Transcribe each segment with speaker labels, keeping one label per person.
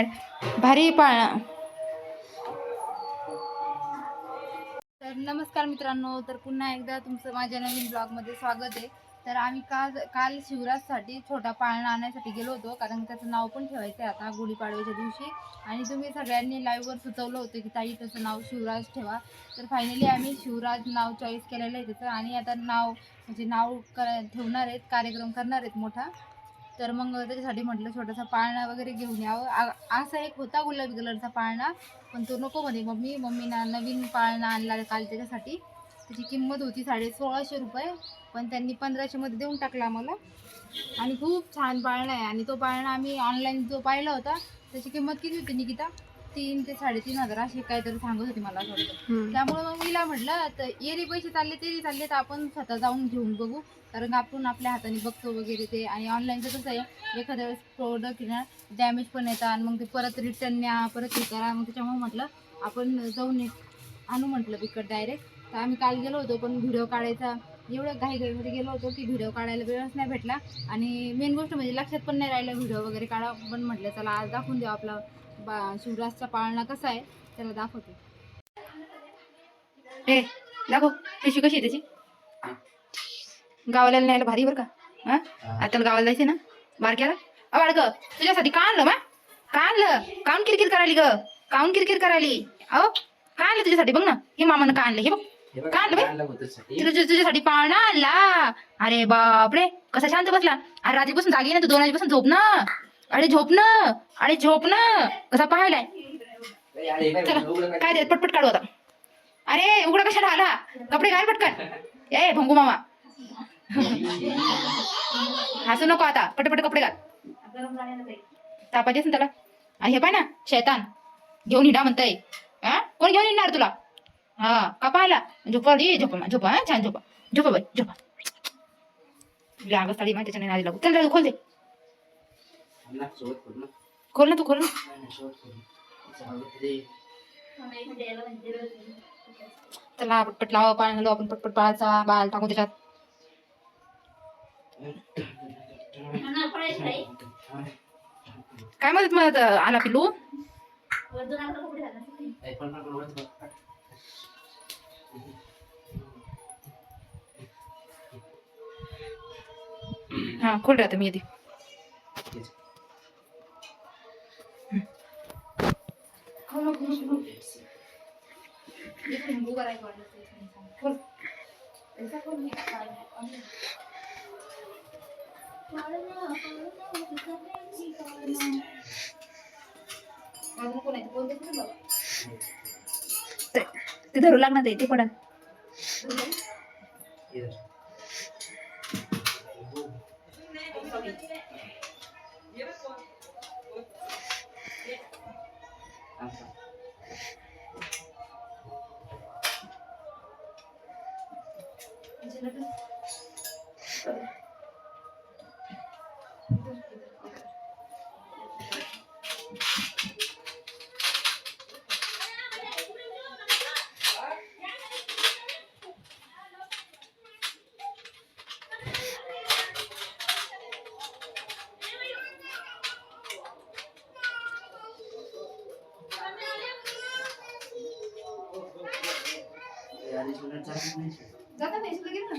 Speaker 1: Add भारी पाळणा तर नमस्कार मित्रांनो तर पुन्हा एकदा तुमचं माझ्या नवीन ब्लॉगमध्ये स्वागत आहे. तर आम्ही काल काल शिवराजसाठी छोटा पाळणा आणण्यासाठी गेलो होतो कारण त्याचं नाव पण ठेवायचं आहे आता गुढीपाडव्याच्या दिवशी. आणि तुम्ही सगळ्यांनी लाईव्हवर सुचवलं होतं की ताई त्याचं नाव शिवराज ठेवा. तर फायनली आम्ही शिवराज नाव चॉईस केलेलं आहे त्याचं. आणि आता नाव म्हणजे नाव कर ठेवणार आहेत कार्यक्रम करणार आहेत मोठा. तर मग त्याच्यासाठी म्हटलं छोटासा पाळणा वगैरे घेऊन यावं. आ- असा एक होता गुलाबी कलरचा पाळणा पण तो नको म्हणे. मम्मी मम्मीना नवीन पाळणा आणला काल त्याच्यासाठी. त्याची किंमत होती साडे सोळाशे रुपये पण त्यांनी पंधराशेमध्ये देऊन टाकला आम्हाला. आणि खूप छान पाळणा आहे. आणि तो पाळणा आम्ही ऑनलाईन जो पाहिला होता त्याची किंमत किती होती निकिता? तीन ते साडेतीन हजार अशी काहीतरी सांगत होती मला असं वाटतं. त्यामुळे मग मीला म्हटलं तर येरी पैसे चालले तरी चालले तर आपण स्वतः जाऊन घेऊन बघू. कारण आपण आपल्या हाताने बघतो वगैरे ते. आणि ऑनलाईनचं कसं आहे एखाद्या वेळेस प्रोडक्ट ना डॅमेज पण येतात. आणि मग ते परत रिटर्न न्या परत हे करा. मग त्याच्यामुळे म्हटलं आपण जाऊन आणू म्हटलं विकत डायरेक्ट तर आम्ही काल गेलो होतो पण व्हिडिओ काढायचा एवढं घाईघाईमध्ये गेलो होतो की व्हिडिओ काढायला वेळच नाही भेटला. आणि मेन गोष्ट म्हणजे लक्षात पण नाही राहिलं व्हिडिओ वगैरे काढा. पण म्हटलं चला आज दाखवून देऊ आपला. बा शिवराजचा पाळणा कसा आहे त्याला दाखवते. ए दाखव. पिशवी कशी आहे त्याची? गावाला न्यायला भारी बरं का? हा? आता गावाला जायचं ना? बारक्याला? अ बाळग तुझ्यासाठी का आणलं मा? का आणलं? काऊन किरकिर करायली ग? काऊन किरकिर करायली? अहो का आणलं तुझ्यासाठी? बघ ना हे मामानं का आणलं? हे बघ. का आणलं? तुझ्या तुझ्यासाठी पाळणा आणला. अरे बापरे कसा शांत बसला. अरे रात्रीपासून जागी ना तू दोन वाजेपासून झोप ना. अरे झोप ना अरे झोप ना. कसा पाहिलाय? चला काय ते पटपट काढू आता. अरे उघडा कशा आला? कपडे घाल पटकन. ए भंगू मामा. हसू नको आता. पटपट कपडे घाल. तापायचे ना त्याला. आणि हे पाय ना शैतान. घेऊन हिडा म्हणताय. हा? कोण घेऊन येणार तुला? हा का पाहिला? झोपा दे झोपा झोपा हा? छान झोपा. झोपा बाई झोपा. लागत साडी माहिती नाही नादी लागू. चल चल, खोल दे. खोल ना. तू खोल ना. चला पटपट लावा पाण्याला लावा आपण पटपट पाळायचा बाल टाकू त्याच्यात. काय मदत मदत आला पिलू हा खोल राहते मी येते ते ते धरू लागणार ते Ja, nicht 100 Sachen nicht. जाता नाही सुद्धा गेलं ना.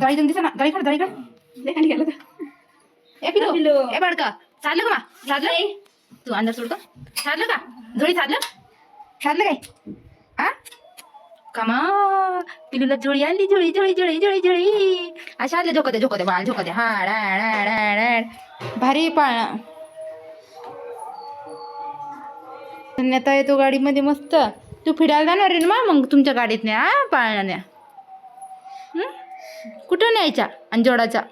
Speaker 1: गाडी तुम्ही दिसा ना. गाडी काढ गाडी काढ. लय खाली गेलं? ए पिलो ए बाडका चाललं का? मा चाललं तू अंदर सोडतो. चाललं का? झोळी चाललं? चाललं काय? हा कमा पिलूला झोळी आली झोळी झोळी झोळी झोळी झोळी अशा आले झोकते झोकते बाळ झोकते. हा डा डा डा डा. भारी पाळणा. नेता येतो गाडीमध्ये मस्त. तू फिरायला जाणार रे ना मग तुमच्या गाडीत नाही हा पाळण्याने? हं? कुठं न्यायच्या? आणि जोडाच्या